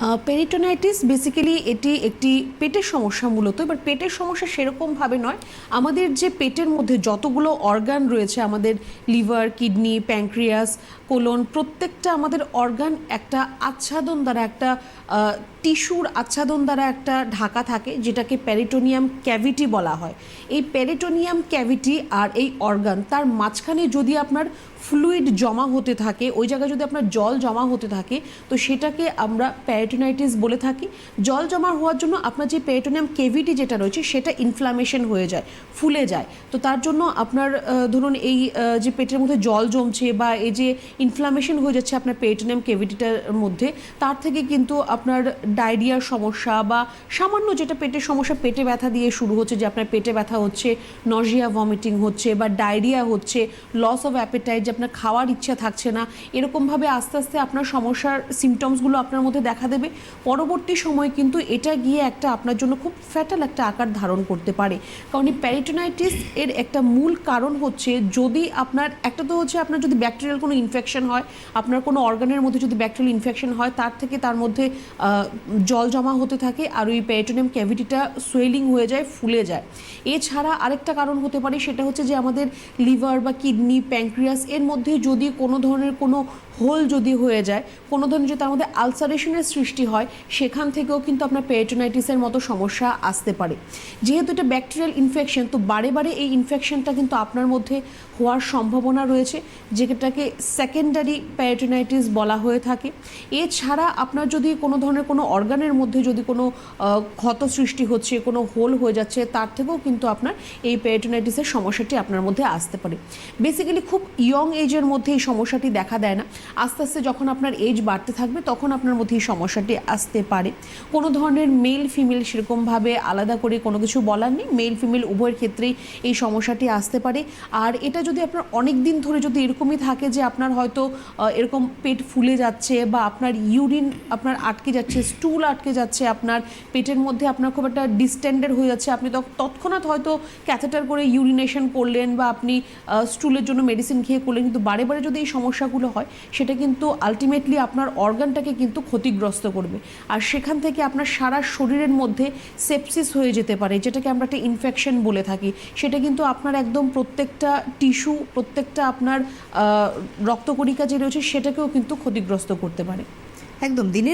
Peritonitis basically এটি একটি পেটের সমস্যা মূলত, এবার পেটের সমস্যা সেরকমভাবে নয়। আমাদের যে পেটের মধ্যে যতগুলো অর্গান রয়েছে, আমাদের লিভার কিডনি প্যাঙ্ক্রিয়াস কোলন প্রত্যেকটা আমাদের অর্গান একটা আচ্ছাদন দ্বারা, একটা টিস্যুর আচ্ছাদন দ্বারা একটা ঢাকা থাকে, যেটাকে প্যারিটোনিয়াম ক্যাভিটি বলা হয়। এই প্যারিটোনিয়াম ক্যাভিটি আর এই অর্গান তার মাঝখানে যদি আপনার ফ্লুইড জমা হতে থাকে, ওই জায়গায় যদি আপনার জল জমা হতে থাকে, তো সেটাকে আমরা প্যারিটোনাইটিস বলে থাকি। জল জমা হওয়ার জন্য আপনার যে প্যারিটোনিয়াম কেভিটি যেটা রয়েছে, সেটা ইনফ্লামেশন হয়ে যায়, ফুলে যায়। তো তার জন্য আপনার ধরুন এই যে পেটের মধ্যে জল জমছে বা এই যে ইনফ্লামেশন হয়ে যাচ্ছে আপনার পেরিটোনিয়াম কেভিটিটার মধ্যে, তার থেকে কিন্তু আপনার ডায়রিয়ার সমস্যা বা সামান্য যেটা পেটের সমস্যা, পেটে ব্যথা দিয়ে শুরু হচ্ছে, যে আপনার পেটে ব্যথা হচ্ছে নজিয়া ভমিটিং হচ্ছে বা ডায়রিয়া হচ্ছে লস অফ অ্যাপেটাইট আপনার খাওয়ার ইচ্ছা থাকছে না, এরকমভাবে আস্তে আস্তে আপনার সমস্যার সিমটমসগুলো আপনার মধ্যে দেখা দেবে। পরবর্তী সময় কিন্তু এটা গিয়ে একটা আপনার জন্য খুব ফ্যাটাল একটা আকার ধারণ করতে পারে। কারণ এই প্যারিটোনাইটিস এর একটা মূল কারণ হচ্ছে যদি আপনার, একটা তো হচ্ছে আপনার যদি ব্যাকটেরিয়াল কোনো ইনফেকশন হয়, আপনার কোনো অর্গানের মধ্যে যদি ব্যাকটেরিয়াল ইনফেকশন হয়, তার থেকে তার মধ্যে জল জমা হতে থাকে আর ওই প্যারিটোনিয়াম ক্যাভিটিটা সোয়েলিং হয়ে যায়, ফুলে যায়। এছাড়া আরেকটা কারণ হতে পারে, সেটা হচ্ছে যে আমাদের লিভার বা কিডনি প্যাঙ্ক্রিয়াস এর মধ্যে যদি কোনো ধরনের কোনো হোল যদি হয়ে যায়, কোনো ধরনের যদি তার মধ্যে আলসারেশনের সৃষ্টি হয়, সেখান থেকেও কিন্তু আপনার পেরিটোনাইটিসের মতো সমস্যা আসতে পারে। যেহেতু এটা ব্যাকটেরিয়াল ইনফেকশন তো বারে বারে এই ইনফেকশনটা কিন্তু আপনার মধ্যে হওয়ার সম্ভাবনা রয়েছে, যেটাকে সেকেন্ডারি প্যারিটোনাইটিস বলা হয়ে থাকে। এছাড়া আপনার যদি কোনো ধরনের কোনো অর্গানের মধ্যে যদি কোনো ক্ষত সৃষ্টি হচ্ছে, কোনো হোল হয়ে যাচ্ছে, তার থেকেও কিন্তু আপনার এই পেরিটোনাইটিসের সমস্যাটি আপনার মধ্যে আসতে পারে। বেসিক্যালি খুব ইয়ং এজের মধ্যে এই সমস্যাটি দেখা দেয় না। আস্তে আস্তে যখন আপনার এজ বাড়তে থাকবে, তখন আপনার মধ্যে এই সমস্যাটি আসতে পারে। কোনো ধরনের মেল ফিমেল সেরকমভাবে আলাদা করে কোনো কিছু বলার নেই। মেল ফিমেল উভয়ের ক্ষেত্রেই এই সমস্যাটি আসতে পারে। আর এটা যদি আপনার অনেক দিন ধরে যদি এরকমই থাকে যে আপনার হয়তো এরকম পেট ফুলে যাচ্ছে বা আপনার ইউরিন আপনার আটকে যাচ্ছে স্টুল আটকে যাচ্ছে, আপনার পেটের মধ্যে আপনার খুব একটা ডিস্টেন্ডেড হয়ে যাচ্ছে, আপনি তৎক্ষণাৎ হয়তো ক্যাথেটার করে ইউরিনেশন করলেন বা আপনি স্টুলের জন্য মেডিসিন খেয়ে করলেন। কিন্তু বারে বারে যদি এই সমস্যাগুলো হয় সেটা কিন্তু আলটিমেটলি আপনার অর্গানটাকে কিন্তু ক্ষতিগ্রস্ত করবে। আর সেখান থেকে আপনার সারা শরীরের মধ্যে সেপসিস হয়ে যেতে পারে, যেটাকে আমরা একটা ইনফেকশন বলে থাকি। সেটা কিন্তু আপনার একদম প্রত্যেকটা টিস্যু প্রত্যেকটা আপনার রক্তকরিকা যে রয়েছে সেটাকেও কিন্তু ক্ষতিগ্রস্ত করতে পারে। একদম, দিনের